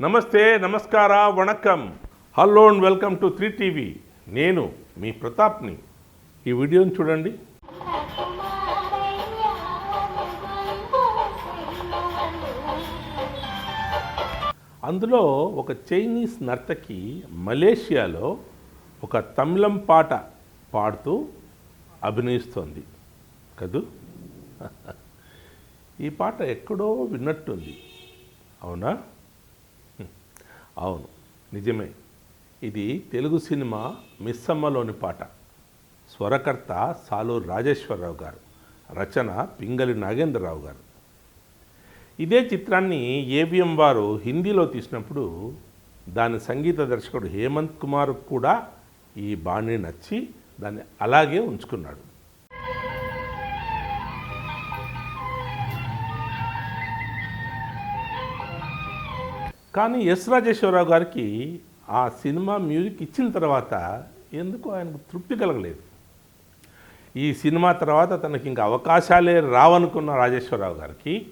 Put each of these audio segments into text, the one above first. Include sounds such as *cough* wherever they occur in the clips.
నమస్తే నమస్కార vanakkam. Hello and welcome to three TV. నేను మీ ప్రతాప్ని. ఈ వీడియోని చూడండి. అందులో ఒక చైనీస్ నర్తకి మలేషియాలో ఒక తమిళం పాట పాడుతూ అభినయిస్తోంది. కదూ? ఈ పాట ఎక్కడో విన్నట్టుంది. అవునా? అవును నిజమే. ఇది తెలుగు సినిమా మిస్సమ్మలోని పాట. స్వరకర్త సాలూరు రాజేశ్వరరావు గారు రచన పింగళి నాగేంద్రరావు గారు. ఇదే చిత్రాన్ని ఏబిఎం వారు హిందీలో తీసినప్పుడు దాని సంగీత దర్శకుడు హేమంత్ కుమార్ కూడా ఈ బాణి నచ్చి దాన్ని అలాగే ఉంచుకున్నాడు. కానీ ఎస్ రాజేశ్వరరావు గారికి ఆ సినిమా మ్యూజిక్ ఇచ్చిన తర్వాత ఎందుకు ఆయనకు తృప్తి కలగలేదు? ఈ సినిమా తర్వాత తనకి ఇంకా అవకాశాలే రావనుకున్న రాజేశ్వరరావు గారికి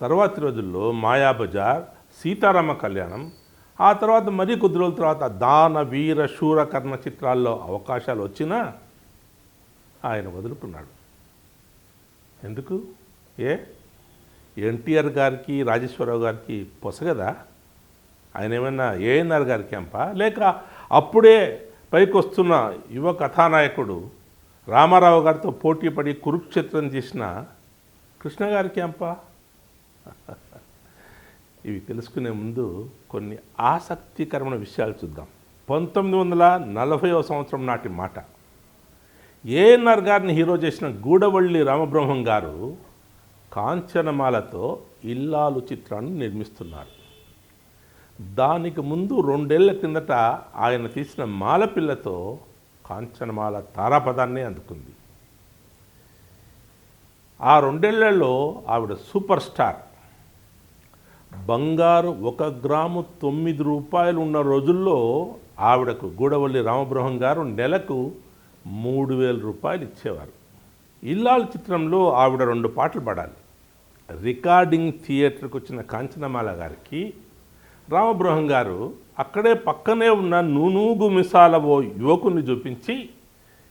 తర్వాతి రోజుల్లో మాయాబజార్ సీతారామ కళ్యాణం ఆ తర్వాత మరీ కొద్ది రోజుల తర్వాత దాన వీర శూర కర్ణ చిత్రాల్లో అవకాశాలు వచ్చినా ఆయన వదులుకున్నాడు. ఎందుకు? ఏ? ఎన్టీఆర్ గారికి రాజేశ్వరరావు గారికి పొసగదా ఆయన ఏమైనా ఏఎన్ఆర్ గారి క్యాంపా? లేక అప్పుడే పైకి వస్తున్న యువ కథానాయకుడు రామారావు గారితో పోటీ పడి కురుక్షేత్రం చేసిన కృష్ణ గారి క్యాంపా? *laughs* ఇవి తెలుసుకునే ముందు కొన్ని ఆసక్తికరమైన విషయాలు చూద్దాం. పంతొమ్మిది వందల నలభైవ సంవత్సరం నాటి మాట. ఏఎన్ఆర్ గారిని హీరో చేసిన గూడవల్లి రామబ్రహ్మం గారు కాంచనమాలతో ఇల్లాలు చిత్రాన్ని నిర్మిస్తున్నారు. దానికి ముందు రెండేళ్ళ కిందట ఆయన తీసిన మాలపిల్లతో కాంచనమాల తారాపదాన్ని అందుకుంది. ఆ రెండేళ్ళలో ఆవిడ సూపర్ స్టార్. బంగారు ఒక గ్రాము తొమ్మిది రూపాయలు ఉన్న రోజుల్లో ఆవిడకు గూడవల్లి రామబృహం గారు నెలకు మూడు వేల రూపాయలు ఇచ్చేవారు. ఇల్లాల చిత్రంలో ఆవిడ రెండు పాటలు పాడాలి. రికార్డింగ్ థియేటర్కి వచ్చిన కాంచనమాల గారికి రామబృహం గారు అక్కడే పక్కనే ఉన్న నూనూగు మిసాల ఓ యువకుని చూపించి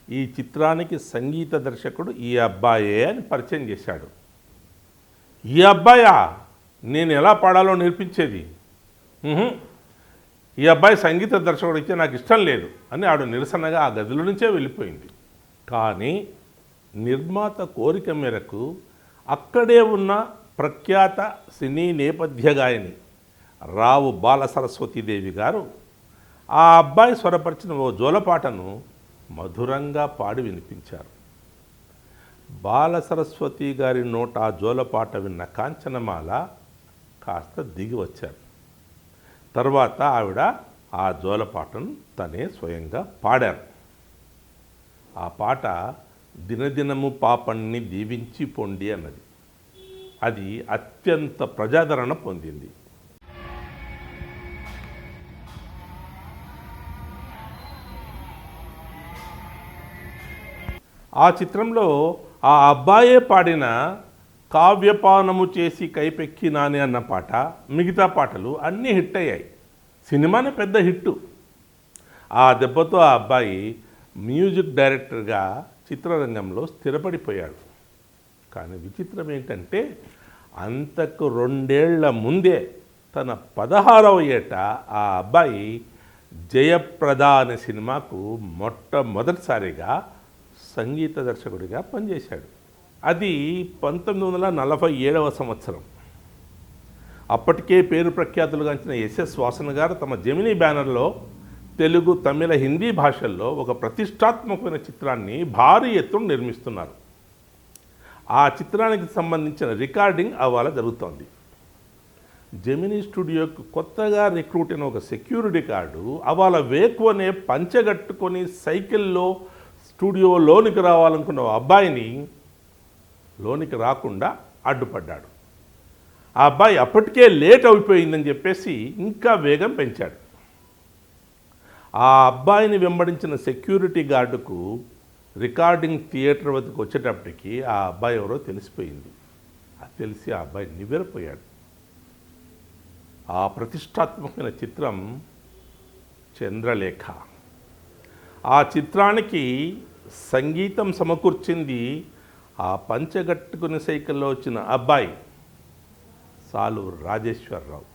ఈ చిత్రానికి సంగీత దర్శకుడు ఈ అబ్బాయే అని పరిచయం చేశాడు. ఈ అబ్బాయా? నేను ఎలా పాడాలో నేర్పించేది? ఈ అబ్బాయి సంగీత దర్శకుడు ఇచ్చే నాకు ఇష్టం లేదు అని ఆడు నిరసనగా ఆ గదిలో నుంచే వెళ్ళిపోయింది. కానీ నిర్మాత కోరిక మేరకు అక్కడే ఉన్న ప్రఖ్యాత సినీ నేపథ్య గాయని రావు బాల సరస్వతీదేవి గారు ఆ అబ్బాయి స్వరపరిచిన ఓ జోలపాటను మధురంగా పాడి వినిపించారు. బాల సరస్వతి గారి నోట ఆ జోలపాట విన్న కాంచనమాల కాస్త దిగి వచ్చారు. తర్వాత ఆవిడ ఆ జోలపాటను తనే స్వయంగా పాడారు. ఆ పాట దినదినము పాపణ్ణి దీవించి పొండి అన్నది. అది అత్యంత ప్రజాదరణ పొందింది. ఆ చిత్రంలో ఆ అబ్బాయే పాడిన కావ్యపానము చేసి కైపెక్కినాని అన్న పాట మిగతా పాటలు అన్నీ హిట్ అయ్యాయి. సినిమానే పెద్ద హిట్టు. ఆ దెబ్బతో ఆ అబ్బాయి మ్యూజిక్ డైరెక్టర్గా చిత్రరంగంలో స్థిరపడిపోయాడు. కానీ విచిత్రం ఏంటంటే అంతకు రెండేళ్ళ ముందే తన పదహారవ ఏట ఆ అబ్బాయి జయప్రద అనే సినిమాకు మొట్టమొదటిసారిగా సంగీత దర్శకుడిగా పనిచేశాడు. అది పంతొమ్మిది వందల నలభై ఏడవ సంవత్సరం. అప్పటికే పేరు ప్రఖ్యాతులుగాంచిన ఎస్ఎస్ వాసన గారు తమ జమినీ బ్యానర్లో తెలుగు తమిళ హిందీ భాషల్లో ఒక ప్రతిష్టాత్మకమైన చిత్రాన్ని భారీ ఎత్తున నిర్మిస్తున్నారు. ఆ చిత్రానికి సంబంధించిన రికార్డింగ్ అవాళ జరుగుతోంది. జెమినీ స్టూడియోకి కొత్తగా రిక్రూట్ అయిన ఒక సెక్యూరిటీ గార్డు అవాళ వేకువనే పంచగట్టుకొని సైకిల్లో స్టూడియోలోనికి రావాలనుకున్న ఓ అబ్బాయిని లోనికి రాకుండా అడ్డుపడ్డాడు. ఆ అబ్బాయి అప్పటికే లేట్ అయిపోయిందని చెప్పేసి ఇంకా వేగం పెంచాడు. ఆ అబ్బాయిని వెంబడించిన సెక్యూరిటీ గార్డుకు రికార్డింగ్ థియేటర్ వద్దకు వచ్చేటప్పటికి ఆ అబ్బాయి ఎవరో తెలిసిపోయింది. అది తెలిసి ఆ అబ్బాయి నివ్వెరపోయాడు. ఆ ప్రతిష్టాత్మకమైన చిత్రం చంద్రలేఖ. ఆ చిత్రానికి సంగీతం సమకూర్చింది ఆ పంచగట్టుకుని సైకిల్లో వచ్చిన అబ్బాయి సాలు రాజేశ్వరరావు.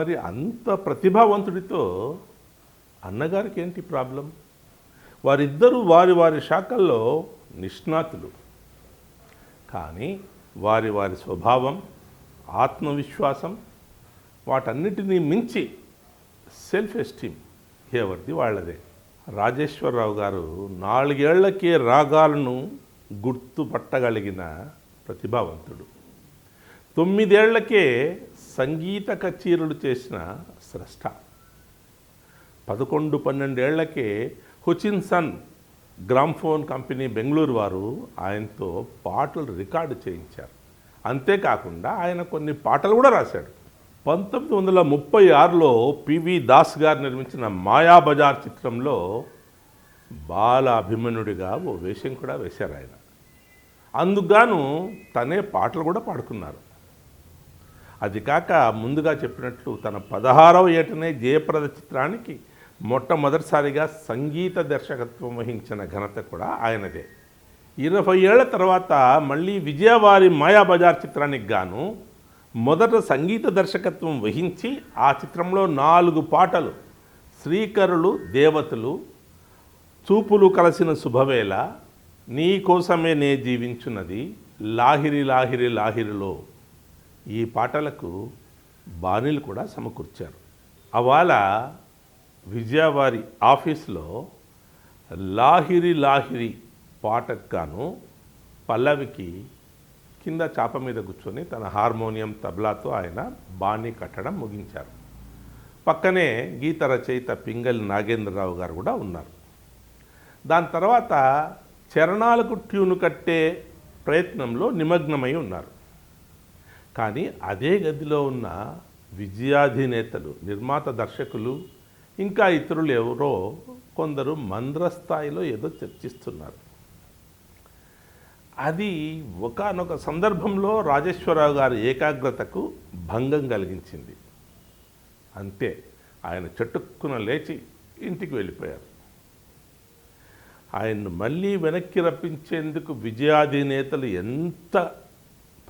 మరి అంత ప్రతిభావంతుడితో అన్నగారికి ఏంటి ప్రాబ్లం? వారిద్దరూ వారి వారి శాఖల్లో నిష్ణాతులు. కానీ వారి వారి స్వభావం ఆత్మవిశ్వాసం వాటన్నిటినీ మించి సెల్ఫ్ ఎస్టీమ్ ఎవరిది వాళ్ళదే. రాజేశ్వరరావు గారు నాలుగేళ్ళకే రాగాలను గుర్తుపట్టగలిగిన ప్రతిభావంతుడు. తొమ్మిదేళ్ళకే సంగీత కచేరీలు చేసిన స్రష్ట. పదకొండు పన్నెండేళ్ళకే హుచిన్సన్ గ్రామ్ఫోన్ కంపెనీ బెంగళూరు వారు ఆయనతో పాటలు రికార్డు చేయించారు. అంతేకాకుండా ఆయన కొన్ని పాటలు కూడా రాశాడు. పంతొమ్మిది వందల ముప్పై ఆరులో పివి దాస్ గారు నిర్మించిన మాయాబజార్ చిత్రంలో బాల అభిమన్యుడిగా ఓ వేషం కూడా వేశారు ఆయన. అందుకుగాను తనే పాటలు కూడా పాడుకున్నారు. అది కాక ముందుగా చెప్పినట్లు తన పదహారవ ఏటనే జయప్రద చిత్రానికి మొట్టమొదటిసారిగా సంగీత దర్శకత్వం వహించిన ఘనత కూడా ఆయనదే. ఇరవై ఏళ్ళ తర్వాత మళ్ళీ విజయవారి మాయాబజార్ చిత్రానికి గాను మొదట సంగీత దర్శకత్వం వహించి ఆ చిత్రంలో నాలుగు పాటలు శ్రీకరులు దేవతలు చూపులు కలిసిన శుభవేళ నీ కోసమే నే జీవించున్నది లాహిరి లాహిరి లాహిరిలో ఈ పాటలకు బాణీలు కూడా సమకూర్చారు. అవాళ విజయవారి ఆఫీస్లో లాహిరి లాహిరి పాటకు గాను పల్లవికి కింద చాప మీద కూర్చొని తన హార్మోనియం తబలాతో ఆయన బాణీ కట్టడం ముగించారు. పక్కనే గీత రచయిత పింగల్ నాగేంద్రరావు గారు కూడా ఉన్నారు. దాని తర్వాత చరణాలకు ట్యూను కట్టే ప్రయత్నంలో నిమగ్నమై ఉన్నారు. కానీ అదే గదిలో ఉన్న విజయాధినేతలు నిర్మాత దర్శకులు ఇంకా ఇతరులు ఎవరో కొందరు మంద్రస్థాయిలో ఏదో చర్చిస్తున్నారు. అది ఒకానొక సందర్భంలో రాజేశ్వరరావు గారి ఏకాగ్రతకు భంగం కలిగించింది. అంతే ఆయన చెట్టుక్కున లేచి ఇంటికి వెళ్ళిపోయారు. ఆయన్ను మళ్ళీ వెనక్కి రప్పించేందుకు విజయాధినేతలు ఎంత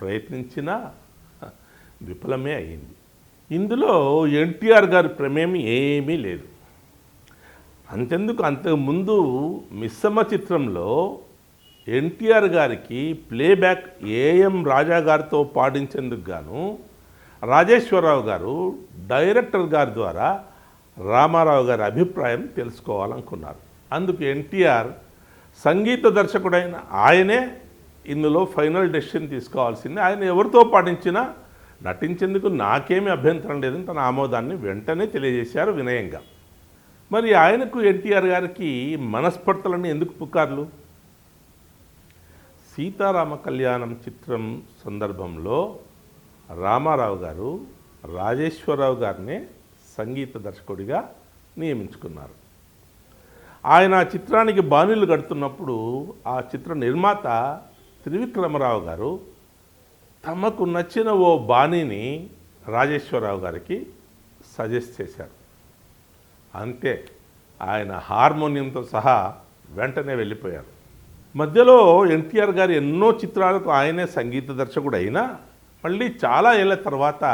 ప్రయత్నించినా విఫలమే అయింది. ఇందులో ఎన్టీఆర్ గారి ప్రమేయం ఏమీ లేదు. అంతెందుకు అంతకుముందు మిస్సమ్మ చిత్రంలో ఎన్టీఆర్ గారికి ప్లేబ్యాక్ ఏఎం రాజా గారితో పాటించేందుకు గాను రాజేశ్వరరావు గారు డైరెక్టర్ గారి ద్వారా రామారావు గారి అభిప్రాయం తెలుసుకోవాలనుకున్నారు. అందుకు ఎన్టీఆర్ సంగీత దర్శకుడైన ఆయనే ఇందులో ఫైనల్ డెసిషన్ తీసుకోవాల్సింది. ఆయన ఎవరితో పాటించినా నటించేందుకు నాకేమీ అభ్యంతరం లేదని తన ఆమోదాన్ని వెంటనే తెలియజేశారు వినయంగా. మరి ఆయనకు ఎన్టీఆర్ గారికి మనస్పర్ధలని ఎందుకు పుకార్లు? సీతారామ కళ్యాణం చిత్రం సందర్భంలో రామారావు గారు రాజేశ్వరరావు గారినే సంగీత దర్శకుడిగా నియమించుకున్నారు. ఆయన ఆ చిత్రానికి బాణీలు కడుతున్నప్పుడు ఆ చిత్ర నిర్మాత త్రివిక్రమరావు గారు తమకు నచ్చిన ఓ బాణీని రాజేశ్వరరావు గారికి సజెస్ట్ చేశారు. అంతే ఆయన హార్మోనియంతో సహా వెంటనే వెళ్ళిపోయారు. మధ్యలో ఎన్టీఆర్ గారు ఎన్నో చిత్రాలకు ఆయనే సంగీత దర్శకుడు అయినా మళ్ళీ చాలా ఏళ్ళ తర్వాత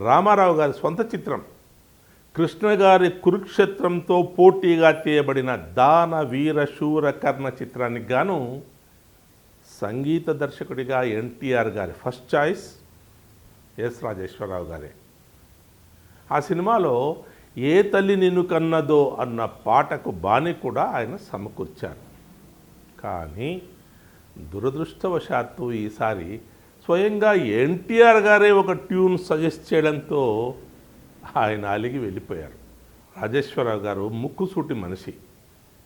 రామారావు గారి సొంత చిత్రం కృష్ణ గారి కురుక్షేత్రంతో పోటీగా చేయబడిన దాన వీర శూర కర్ణ చిత్రానికి గాను సంగీత దర్శకుడిగా ఎన్టీఆర్ గారి ఫస్ట్ చాయిస్ ఎస్ రాజేశ్వరరావు గారే. ఆ సినిమాలో ఏ తల్లి నిన్ను కన్నదో అన్న పాటకు బాణి కూడా ఆయన సమకూర్చారు. కానీ దురదృష్టవశాత్తు ఈసారి స్వయంగా ఎన్టీఆర్ గారే ఒక ట్యూన్ సజెస్ట్ చేయడంతో ఆయన అలిగి వెళ్ళిపోయారు. రాజేశ్వరరావు గారు ముక్కుసూటి మనిషి.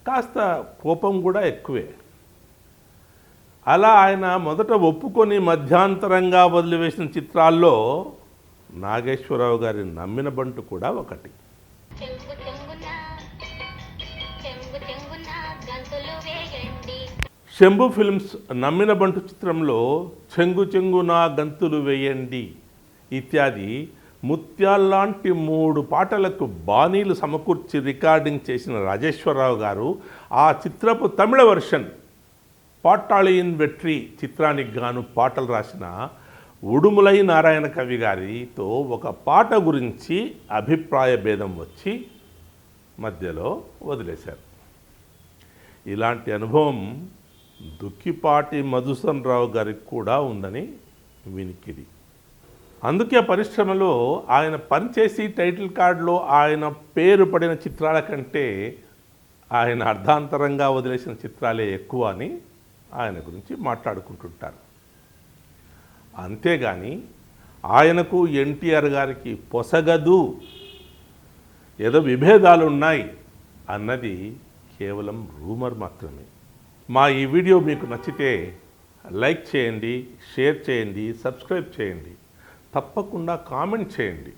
కాస్త కోపం కూడా ఎక్కువే. అలా ఆయన మొదట ఒప్పుకొని మధ్యాంతరంగా వదిలివేసిన చిత్రాల్లో నాగేశ్వరరావు గారి నమ్మిన బంటు కూడా ఒకటి. చెంగు చెంగు శంభు ఫిల్మ్స్ నమ్మిన బంటు చిత్రంలో చెంగు చెంగున గంతులు వేయండి ఇత్యాది ముత్యాల్లాంటి మూడు పాటలకు బాణీలు సమకూర్చి రికార్డింగ్ చేసిన రాజేశ్వరరావు గారు ఆ చిత్రపు తమిళ వర్షన్ పాట్టాళియన్ వెట్రి చిత్రానికి గాను పాటలు రాసిన ఉడుములై నారాయణ కవి గారితో ఒక పాట గురించి అభిప్రాయ భేదం వచ్చి మధ్యలో వదిలేశారు. ఇలాంటి అనుభవం దుక్కిపాటి మధుసన్ రావు గారికి కూడా ఉందని వినికిడి. అందుకే పరిశ్రమలో ఆయన పనిచేసి టైటిల్ కార్డులో ఆయన పేరు పడిన చిత్రాల కంటే ఆయన అర్ధాంతరంగా వదిలేసిన చిత్రాలే ఎక్కువ అని ఆయన గురించి మాట్లాడుకుంటుంటారు. అంతేగాని ఆయనకు ఎన్టీఆర్ గారికి పొసగదు. ఏదో విభేదాలు ఉన్నాయి అన్నది కేవలం రూమర్ మాత్రమే. మా ఈ వీడియో మీకు నచ్చితే లైక్ చేయండి షేర్ చేయండి సబ్స్క్రైబ్ చేయండి. తప్పకుండా కామెంట్ చేయండి.